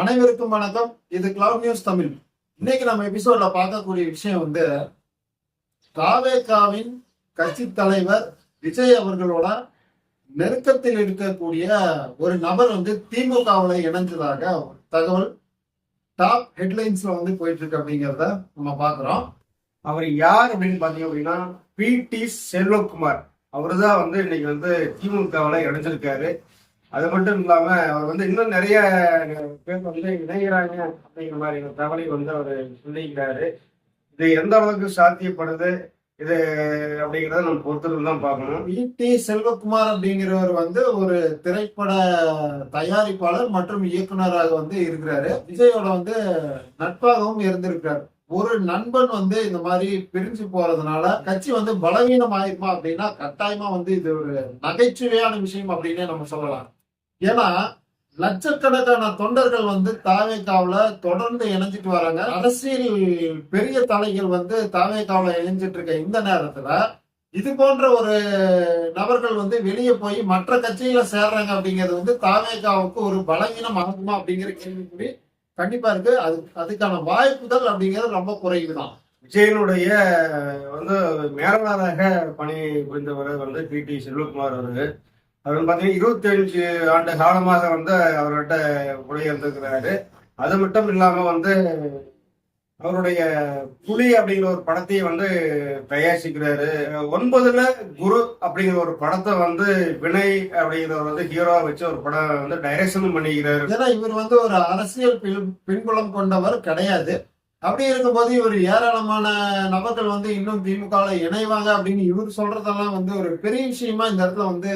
அனைவருக்கும் வணக்கம். இது கிளவுட் நியூஸ் தமிழ். இன்னைக்கு நம்ம எபிசோட்ல பார்க்கக்கூடிய விஷயம் வந்து ராவேகாவின் கட்சி தலைவர் விஜய் அவர்களோட நெருக்கத்தில் இருக்கக்கூடிய ஒரு நபர் வந்து திமுகவில் இணைஞ்சதாக ஒரு தகவல் டாப் ஹெட்லைன்ஸ்ல வந்து போயிட்டு இருக்கு அப்படிங்கிறத நம்ம பார்க்குறோம். அவர் யார் அப்படின்னு பாத்தீங்க அப்படின்னா பி டி செல்வகுமார். அவரு தான் வந்து இன்னைக்கு வந்து திமுகவில் இணைஞ்சிருக்காரு. அது மட்டும் இல்லாம அவர் வந்து இன்னும் நிறைய பேர் வந்து இணைகிறாங்க அப்படிங்கிற மாதிரி ஒரு தகவலை வந்து அவர் சொல்லிக்கிறாரு இது எந்த அளவுக்கு சாத்தியப்படுது? இது அப்படிங்கிறத நம்ம பொறுத்திருந்து தான் பார்க்கணும். டி. செல்வகுமார் அப்படிங்கிறவர் வந்து ஒரு திரைப்பட தயாரிப்பாளர் மற்றும் இயக்குனராக வந்து இருக்கிறாரு. விஜயோட வந்து நட்பாகவும் இருந்திருக்கிறார். ஒரு நண்பன் வந்து இந்த மாதிரி பிரிஞ்சு போறதுனால கட்சி வந்து பலவீனம் ஆயிருமா அப்படின்னா கட்டாயமா வந்து இது ஒரு நகைச்சுவையான விஷயம் அப்படின்னே நம்ம சொல்லலாம். ஏன்னா லட்சக்கணக்கான தொண்டர்கள் வந்து தாவேக்காவுல தொடர்ந்து இணைஞ்சிட்டு வராங்க. அரசியல் பெரிய தலைகள் வந்து தாவேக்காவுல இணைஞ்சிட்டு இருக்க இந்த நேரத்துல இது போன்ற ஒரு நபர்கள் வந்து வெளியே போய் மற்ற கட்சியில சேர்றாங்க அப்படிங்கிறது வந்து தாவேக்காவுக்கு ஒரு பலவீனம் ஆகுமா அப்படிங்கிற கேள்விக்குறி கண்டிப்பா இருக்கு. அது அதுக்கான வாய்ப்புகள் அப்படிங்கிறது ரொம்ப குறைவுதான். விஜயனுடைய வந்து மேலாளராக பணி புரிந்தவர் வந்து பி டி செல்வகுமார் அவரு அப்படின்னு பார்த்தீங்கன்னா இருபத்தி அஞ்சு ஆண்டு காலமாக வந்து அவர்கிட்ட உடையிருந்திருக்கிறாரு அது மட்டும் இல்லாம வந்து அவருடைய புலி அப்படிங்கிற ஒரு படத்தையும் வந்து தயாரிச்சுக்கிறாரு ஒன்பதுல குரு அப்படிங்கிற ஒரு படத்தை வந்து வினய் அப்படிங்கிறவர் வந்து ஹீரோவா வச்சு ஒரு படம் வந்து டைரக்ஷனும் பண்ணிக்கிறாரு. ஏன்னா இவர் வந்து ஒரு அரசியல் பின்- பின்புலம் கொண்டவர் கிடையாது. அப்படி இருக்கும்போது இவர் ஏராளமான நபர்கள் வந்து இன்னும் திமுகவில் இணைவாங்க அப்படின்னு இவர் சொல்றதெல்லாம் வந்து ஒரு பெரிய விஷயமா இந்த இடத்துல வந்து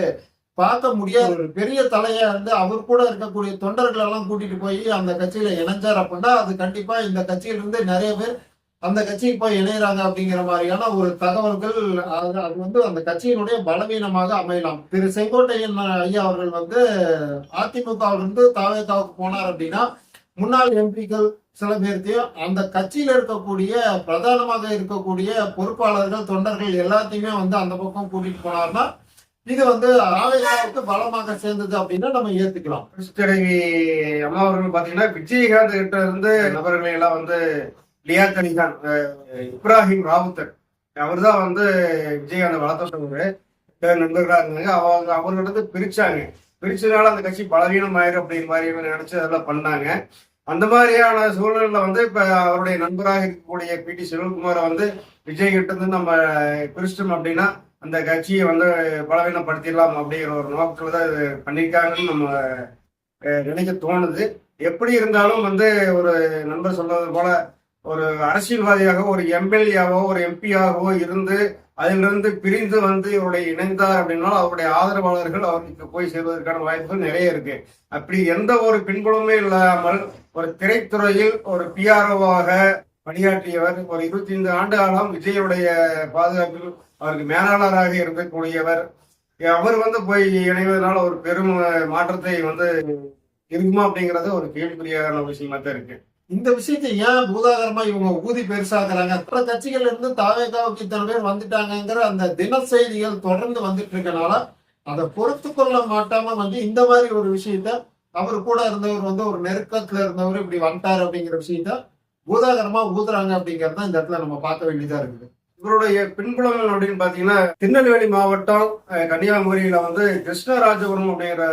பார்க்க முடியாத ஒரு பெரிய தலையா இருந்து அவர் கூட இருக்கக்கூடிய தொண்டர்கள் எல்லாம் கூட்டிட்டு போய் அந்த கட்சியில இணைஞ்சார் அப்படின்னா அது கண்டிப்பா இந்த கட்சியிலிருந்து நிறைய பேர் அந்த கட்சிக்கு போய் இணையறாங்க அப்படிங்கிற மாதிரியான ஒரு தகவல்கள் அது அது வந்து அந்த கட்சியினுடைய பலவீனமாக அமையலாம். திரு செங்கோட்டையன் ஐயா அவர்கள் வந்து அதிமுகவிலிருந்து தாவேதாவுக்கு போனார் அப்படின்னா முன்னாள் எம்பிக்கள் சில பேர்த்தையும் அந்த கட்சியில இருக்கக்கூடிய பிரதானமாக இருக்கக்கூடிய பொறுப்பாளர்கள் தொண்டர்கள் எல்லாத்தையுமே வந்து அந்த பக்கம் கூட்டிட்டு போனார்னா இது வந்து ஆவேகாவுக்கு பலமாக சேர்ந்தது அப்படின்னா நம்ம ஏத்துக்கலாம் கிருஷ்ணகிரி அம்மா அவர்கள் பாத்தீங்கன்னா விஜயகாந்த் கிட்ட இருந்து நபர்களை எல்லாம் வந்து லியாத் அலி இப்ராஹிம் ராவுத்தர் அவர் தான் வந்து விஜயகாந்த் வளர்த்தவங்க. நண்பர்களா இருந்தாங்க அவங்க அவர்கிட்ட இருந்து பிரிச்சாங்க. பிரிச்சதுனால அந்த கட்சி பலவீனம் ஆயிரும் அப்படிங்கிற மாதிரி நினைச்சு அதெல்லாம் பண்ணாங்க. அந்த மாதிரியான சூழ்நிலையில வந்து இப்ப அவருடைய நண்பராக இருக்கக்கூடிய பி டி செல்வகுமாரை வந்து விஜய் கிட்ட இருந்து நம்ம பிரிச்சிட்டோம் அப்படின்னா அந்த கட்சியை வந்து பலவீனப்படுத்திடலாம் அப்படிங்கிற ஒரு நோக்கத்துல தான் இது பண்ணியிருக்காங்கன்னு நம்ம நினைக்க தோணுது. எப்படி இருந்தாலும் வந்து ஒரு நண்பர் சொல்றது போல ஒரு அரசியல்வாதியாக ஒரு எம்எல்ஏவோ ஒரு எம்பியாகவோ இருந்து அதிலிருந்து பிரிந்து வந்து இவருடைய இணைந்தார் அப்படின்னா அவருடைய ஆதரவாளர்கள் அவருக்கு போய் சேர்வதற்கான வாய்ப்புகள் நிறைய இருக்கு. அப்படி எந்த ஒரு பின்புலமே இல்லாமல் ஒரு திரைத்துறையில் ஒரு பிஆர்ஓவாக பணியாற்றியவர் ஒரு இருபத்தி ஐந்து ஆண்டு காலம் விஜயுடைய பாதுகாப்பில் அவருக்கு மேலாளராக இருக்கக்கூடியவர். அவர் வந்து போய் இணைவதனால ஒரு பெரும் மாற்றத்தை வந்து இருக்குமா அப்படிங்கறது ஒரு கேள்விக்குரியான விஷயமா தான் இருக்கு. இந்த விஷயத்தை ஏன் பூதாகரமா இவங்க ஊதி பெருசாக்குறாங்க மற்ற கட்சிகள்ல இருந்து தாவேகாவுக்கு இத்தனை பேர் வந்துட்டாங்கிற அந்த தின செய்திகள் தொடர்ந்து வந்துட்டு இருக்கனால அதை பொறுத்து கொள்ள மாட்டாம வந்து இந்த மாதிரி ஒரு விஷயத்த அவர் கூட இருந்தவர் வந்து ஒரு நெருக்கத்துல இருந்தவர் இப்படி வந்துட்டாரு அப்படிங்கிற விஷயத்த பூதாகரமா ஊதுறாங்க அப்படிங்கறத இந்த இடத்துல நம்ம பார்க்க வேண்டியதா இருக்குது. இவருடைய பின்புலம் அப்படின்னு பாத்தீங்கன்னா திருநெல்வேலி மாவட்டம் கன்னியாகுமரியில வந்து கிருஷ்ணராஜபுரம் அப்படிங்கிற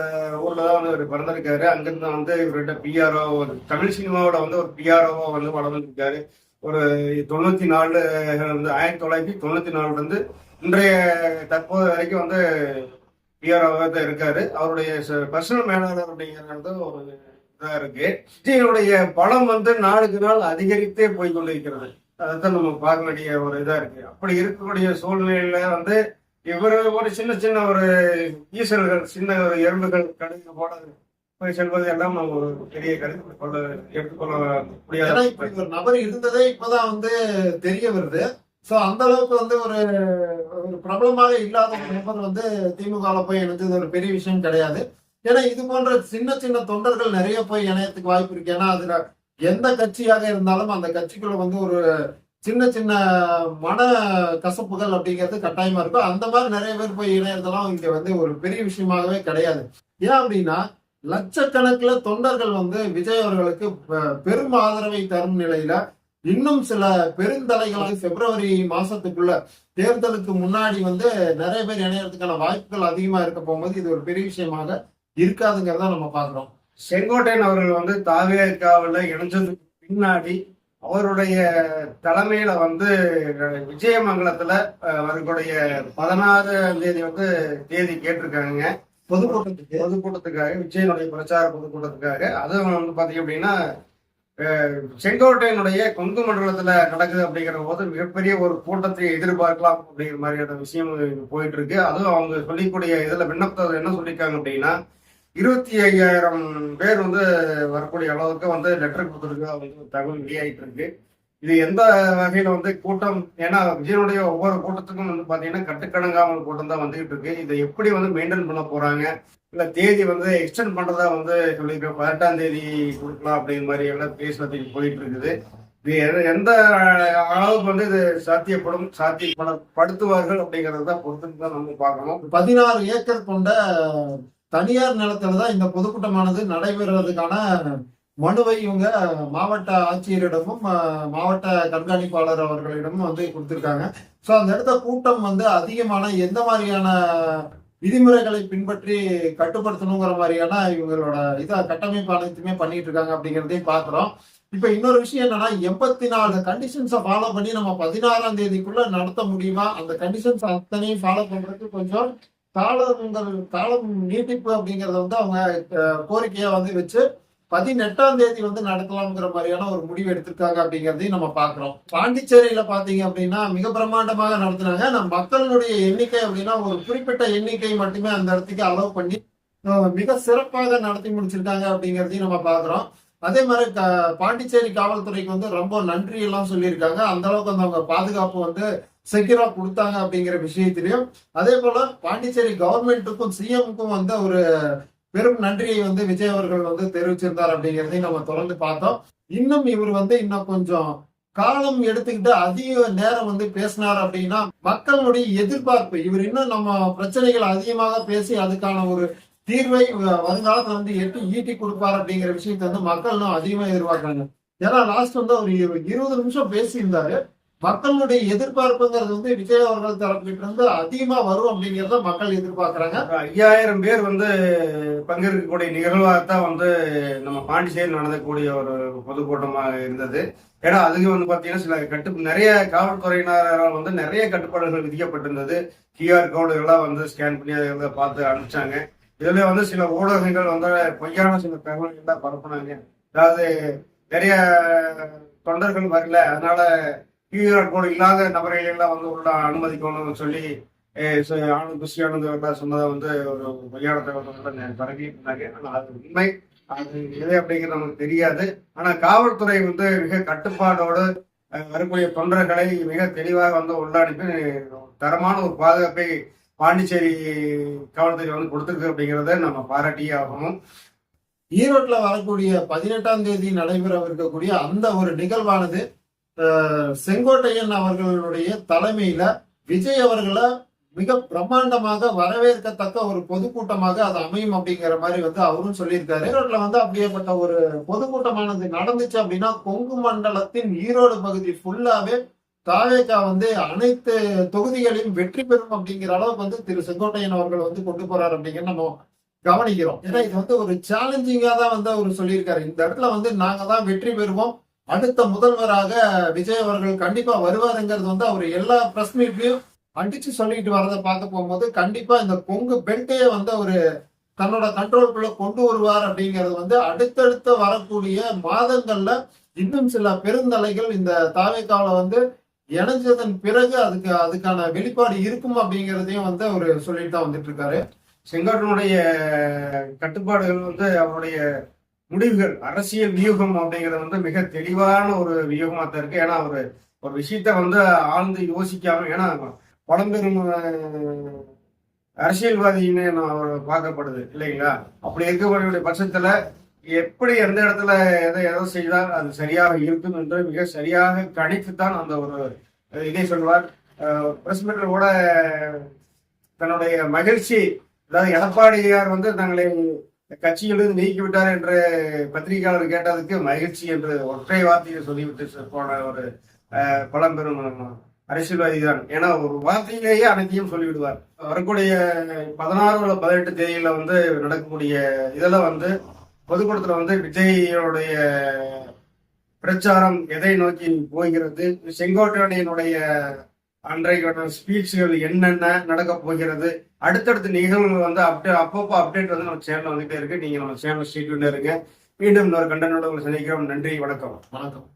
ஊர்ல தான் வந்து இவர் பிறந்திருக்காரு. அங்கிருந்து வந்து இவர்கிட்ட பிஆர்ஓ ஒரு தமிழ் சினிமாவோட வந்து ஒரு பிஆர்ஓ வந்து வளர்ந்துருக்காரு. ஒரு தொண்ணூத்தி நாலு வந்து ஆயிரத்தி தொள்ளாயிரத்தி தொண்ணூத்தி நாலுல இருந்து இன்றைய தற்போது வரைக்கும் வந்து பிஆர்ஓவாக தான் இருக்காரு. அவருடைய பர்சனல் மேலாளர் அப்படிங்கிறது ஒரு இதா இருக்கு. விஜயனுடைய பலம் வந்து நாளுக்கு நாள் அதிகரித்தே போய் கொண்டிருக்கிறது. அதைத்தான் நம்ம பார்க்க வேண்டிய ஒரு இதா இருக்கு. அப்படி இருக்கக்கூடிய சூழ்நிலையில வந்து இவர் ஒரு சின்ன சின்ன ஒரு ஈசல்கள் சின்ன ஒரு எறும்புகள் கடுகு போட போய் செல்வது எல்லாம் நம்ம ஒரு பெரிய கருத்து கொள்ள எடுத்துக்கொள்ள முடியாது ஒரு நபர் இருந்ததே இப்பதான் வந்து தெரிய வருது. சோ அந்த அளவுக்கு வந்து ஒரு ஒரு பிரபலமாக இல்லாத ஒரு நபர் வந்து திமுகவில் போய் இணைஞ்சது ஒரு பெரிய விஷயம் கிடையாது. ஏன்னா இது போன்ற சின்ன சின்ன தொண்டர்கள் நிறைய போய் இணையத்துக்கு வாய்ப்பு இருக்கு. ஏன்னா அதுல எந்த கட்சியாக இருந்தாலும் அந்த கட்சிக்குள்ள வந்து ஒரு சின்ன சின்ன மன கசப்புகள் அப்படிங்கிறது கட்டாயமா இருக்கும். அந்த மாதிரி நிறைய பேர் போய் இணையறதெல்லாம் இங்க வந்து ஒரு பெரிய விஷயமாகவே கிடையாது. ஏன் அப்படின்னா லட்சக்கணக்கில் தொண்டர்கள் வந்து விஜய் அவர்களுக்கு பெ- பெரும் ஆதரவை தரும் நிலையில இன்னும் சில பெருந்தலைகள் பிப்ரவரி மாசத்துக்குள்ள தேர்தலுக்கு முன்னாடி வந்து நிறைய பேர் இணையறதுக்கான வாய்ப்புகள் அதிகமா இருக்க போகும்போது இது ஒரு பெரிய விஷயமாக இருக்காதுங்கிறத நம்ம பாக்குறோம் செங்கோட்டையன் அவர்கள் வந்து தாவேக்காவில் இணைஞ்சதுக்கு பின்னாடி அவருடைய தலைமையில வந்து விஜயமங்கலத்துல அவர்களுடைய பதினாறாம் தேதி வந்து தேதி கேட்டிருக்காங்க. பொதுக்கூட்டத்துக்கு? பொதுக்கூட்டத்துக்காக விஜயனுடைய பிரச்சார பொதுக்கூட்டத்துக்காக. அதுவும் வந்து பாத்தீங்க அப்படின்னா செங்கோட்டையனுடைய கொங்கு மண்டலத்துல நடக்குது அப்படிங்கிற போது மிகப்பெரிய ஒரு கூட்டத்தை எதிர்பார்க்கலாம் அப்படிங்கிற மாதிரியான விஷயம் போயிட்டு இருக்கு. அதுவும் அவங்க சொல்லிக்கூடிய இதுல விண்ணப்பத்தை என்ன சொல்லியிருக்காங்க அப்படின்னா இருபத்தி ஐயாயிரம் பேர் வந்து வரக்கூடிய அளவுக்கு வந்து லெட்டர் கொடுத்துருக்கு அவங்க தகவல் வெளியாயிட்டு இருக்கு. இது எந்த வகையில வந்து கூட்டம்? ஏன்னா விஜயனுடைய ஒவ்வொரு கூட்டத்துக்கும் வந்து பாத்தீங்கன்னா கட்டுக்கணங்காமல் கூட்டம் தான் வந்துகிட்டு இருக்கு. இதை எப்படி வந்து மெயின்டைன் பண்ண போறாங்க? இல்ல தேதி வந்து எக்ஸ்டெண்ட் பண்றதா வந்து சொல்லியிருக்க பதினெட்டாம் தேதி கொடுக்கலாம் அப்படிங்கிற மாதிரி எல்லாம் பேசுறதுக்கு போயிட்டு இருக்குது. இது எந்த- எந்த அளவுக்கு வந்து இது சாத்தியப்படும் சாத்தியப்படுத்துவார்கள் அப்படிங்கறத தான் பொறுத்து தான் நம்ம பார்க்கணும். பதினாறு ஏக்கர் கொண்ட தனியார் நிலத்துல தான் இந்த பொதுக்கூட்டமானது நடைபெறுவதற்கான மனுவை இவங்க மாவட்ட ஆட்சியரிடமும் மாவட்ட கண்காணிப்பாளர் அவர்களிடமும் வந்து கொடுத்துருக்காங்க. ஸோ அந்த இடத்த கூட்டம் வந்து அதிகமான எந்த மாதிரியான விதிமுறைகளை பின்பற்றி கட்டுப்படுத்தணுங்கிற மாதிரியான இவங்களோட இதை கட்டமைப்பு அனைத்துமே பண்ணிட்டு இருக்காங்க அப்படிங்கிறதையும் பார்க்குறோம் இப்போ இன்னொரு விஷயம் என்னன்னா எண்பத்தி நாலு கண்டிஷன்ஸை ஃபாலோ பண்ணி நம்ம பதினாறாம் தேதிக்குள்ள நடத்த முடியுமா? அந்த கண்டிஷன்ஸ் அத்தனையும் ஃபாலோ பண்றதுக்கு கொஞ்சம் தாளங்கள் தாளம் நீட்டிப்பு அப்படிங்கிறத வந்து அவங்க அஹ், கோரிக்கையா வந்து வச்சு பதினெட்டாம் தேதி வந்து நடத்தலாம்ங்கிற மாதிரியான ஒரு முடிவு எடுத்திருக்காங்க அப்படிங்கிறதையும் நம்ம பாக்குறோம் பாண்டிச்சேரியில பாத்தீங்க அப்படின்னா மிக பிரம்மாண்டமாக நடத்தினாங்க. நம்ம மக்களுடைய எண்ணிக்கை அப்படின்னா ஒரு குறிப்பிட்ட எண்ணிக்கை மட்டுமே அந்த இடத்துக்கு அலோவ் பண்ணி மிக சிறப்பாக நடத்தி முடிச்சிருக்காங்க அப்படிங்கிறதையும் நம்ம பாக்குறோம் அதே மாதிரி க- பாண்டிச்சேரி காவல்துறைக்கு வந்து ரொம்ப நன்றி எல்லாம் சொல்லியிருக்காங்க. அந்த அளவுக்கு வந்து அவங்க பாதுகாப்பு வந்து செக்யூரா கொடுத்தாங்க அப்படிங்கிற விஷயத்திலையும் அதே போல பாண்டிச்சேரி கவர்மெண்ட்டுக்கும் சிஎம்க்கும் வந்து ஒரு பெரும் நன்றியை வந்து விஜய் அவர்கள் வந்து தெரிவிச்சிருந்தார் அப்படிங்கிறதையும் நம்ம தொடர்ந்து பார்த்தோம். இன்னும் இவர் வந்து இன்னும் கொஞ்சம் காலம் எடுத்துக்கிட்டு அதிக நேரம் வந்து பேசினார் அப்படின்னா மக்களுடைய எதிர்பார்ப்பு இவர் இன்னும் நம்ம பிரச்சனைகள் அதிகமாக பேசி அதுக்கான ஒரு தீர்வை வருங்காலத்தை வருங்காலத்துல வந்து எட்டு ஈட்டி கொடுப்பார் அப்படிங்கிற விஷயத்த வந்து மக்கள் அதிகமா எதிர்பார்க்கறாங்க. ஏன்னா லாஸ்ட் வந்து அவர் இரு- இருபது நிமிஷம் பேசியிருந்தாரு. மக்களுடைய எதிர்பார்ப்புங்கிறது வந்து விஜய் அவர்கள் தரப்பிட்டு இருந்து அதிகமா வரும் அப்படிங்கறத மக்கள் எதிர்பார்க்கறாங்க. ஐயாயிரம் பேர் வந்து பங்கேற்கக்கூடிய நிகழ்வாகத்தான் வந்து நம்ம பாண்டிச்சேரி நடந்தக்கூடிய ஒரு பொதுக்கூட்டமாக இருந்தது. ஏன்னா அதுக்கு வந்து பாத்தீங்கன்னா சில கட்டு நிறைய காவல்துறையினரால் வந்து நிறைய கட்டுப்பாடுகள் விதிக்கப்பட்டிருந்தது. கியூஆர் கோடுகள்லாம் வந்து ஸ்கேன் பண்ணி அதை பார்த்து அனுப்பிச்சாங்க. இதுல வந்து சில ஊடகங்கள் வந்து பொய்யான சில தகவல்கள்லாம் பரப்புனாங்க. அதாவது நிறைய தொண்டர்கள் வரல. அதனால கியூஆர் இல்லாத நபர்களை வந்து உள்ள அனுமதிக்கணும்னு சொல்லி ஆனந்த் குஷி சொன்னதை வந்து ஒரு பொய்யான தகவல் பரவி ஆனால் அது உண்மை. அது எது அப்படிங்கிறது நமக்கு தெரியாது. ஆனால் காவல்துறை வந்து மிக கட்டுப்பாடோடு வரக்கூடிய தொண்டர்களை மிக தெளிவாக வந்து உள்ள தரமான ஒரு பாதுகாப்பை பாண்டிச்சேரி காவல்துறை வந்து கொடுத்துருக்கு அப்படிங்கிறத நம்ம பாராட்டியே ஆகணும். ஈரோட்டில் வரக்கூடிய பதினெட்டாம் தேதி நடைபெறவிருக்கக்கூடிய அந்த ஒரு நிகழ்வானது செங்கோட்டையன் அவர்களுடைய தலைமையில விஜய் அவர்களை மிக பிரம்மாண்டமாக வரவேற்கத்தக்க ஒரு பொதுக்கூட்டமாக அது அமையும் அப்படிங்கிற மாதிரி வந்து அவரும் சொல்லியிருக்காரு. ஈரோட்ல வந்து அப்படியேப்பட்ட ஒரு பொதுக்கூட்டமானது நடந்துச்சு அப்படின்னா கொங்கு மண்டலத்தின் ஈரோடு பகுதி ஃபுல்லாவே தாவேகா வந்து அனைத்து தொகுதிகளையும் வெற்றி பெறும் அப்படிங்கிற அளவுக்கு வந்து திரு செங்கோட்டையன் அவர்கள் வந்து கொண்டு போறாரு அப்படிங்கிற நம்ம கவனிக்கிறோம். ஏன்னா இது வந்து ஒரு சேலஞ்சிங்கா தான் வந்து அவர் சொல்லியிருக்காரு. இந்த இடத்துல வந்து நாங்க தான் வெற்றி பெறுவோம். அடுத்த முதல்வராக விஜய் அவர்கள் கண்டிப்பா வருவாருங்கிறது வந்து அவர் எல்லா பிரஸ் மீட்லயும் அடிச்சு சொல்லிட்டு வரதை பார்க்க போகும்போது கண்டிப்பா இந்த கொங்கு பெல்ட்டையே வந்து அவரு தன்னோட கண்ட்ரோல்குள்ள கொண்டு வருவார் அப்படிங்கிறது வந்து அடுத்தடுத்த வரக்கூடிய மாதங்கள்ல இன்னும் சில பெருந்தலைகள் இந்த தாவேக்காவில வந்து இணைஞ்சதன் பிறகு அதுக்கு அதுக்கான வெளிப்பாடு இருக்கும் அப்படிங்கிறதையும் வந்து அவர் சொல்லிட்டு தான் வந்துட்டு இருக்காரு. செங்கோட்டனுடைய கட்டுப்பாடுகள் வந்து அவருடைய முடிவுகள் அரசியல் வியூகம் அப்படிங்கிறது வந்து மிக தெளிவான ஒரு வியூகமா தான் இருக்கு. ஏன்னா ஒரு ஒரு விஷயத்த வந்து ஆழ்ந்து யோசிக்காம ஏன்னா பழம்பெரும் அரசியல்வாதின்னு நான் அவர் பார்க்கப்படுது இல்லைங்களா? அப்படி இருக்கக்கூடிய பட்சத்துல எப்படி எந்த இடத்துல எதை எதை செய்தால் அது சரியாக இருக்கும் என்று மிக சரியாக கணித்துத்தான் அந்த ஒரு இதை சொல்வார். பிரஸ் மீட்டர் கூட தன்னுடைய மகிழ்ச்சி அதாவது எடப்பாடியார் வந்து தங்களை கட்சியிலிருந்து நீக்கி விட்டார் என்று பத்திரிகையாளர் கேட்டதுக்கு மகிழ்ச்சி என்று ஒற்றை வார்த்தையை சொல்லிவிட்டு போன ஒரு பழம்பெரும் அரசியல்வாதி தான் ஏன்னா ஒரு வார்த்தையிலேயே அனைத்தையும் சொல்லிவிடுவார். வரக்கூடிய பதினாறு பதினெட்டு தேதியில வந்து நடக்கக்கூடிய இதெல்லாம் வந்து பொதுக்கூட்டத்தில் வந்து விஜயோடைய பிரச்சாரம் எதை நோக்கி போகிறது செங்கோட்டையனுடைய அன்றைக்கான ஸ்பீச்சுகள் என்னென்ன நடக்க போகிறது அடுத்தடுத்த நிகழ்வுகள் வந்து அப்டே அப்பப்போ அப்டேட் வந்து நம்ம சேனல் வந்துட்டே இருக்கு. நீங்க நம்ம சேனல் ஸ்டேட்யூன் இருங்க. மீண்டும் இன்னொரு கண்டனோட உங்களை சந்திக்கிறோம். நன்றி வணக்கம். வணக்கம்.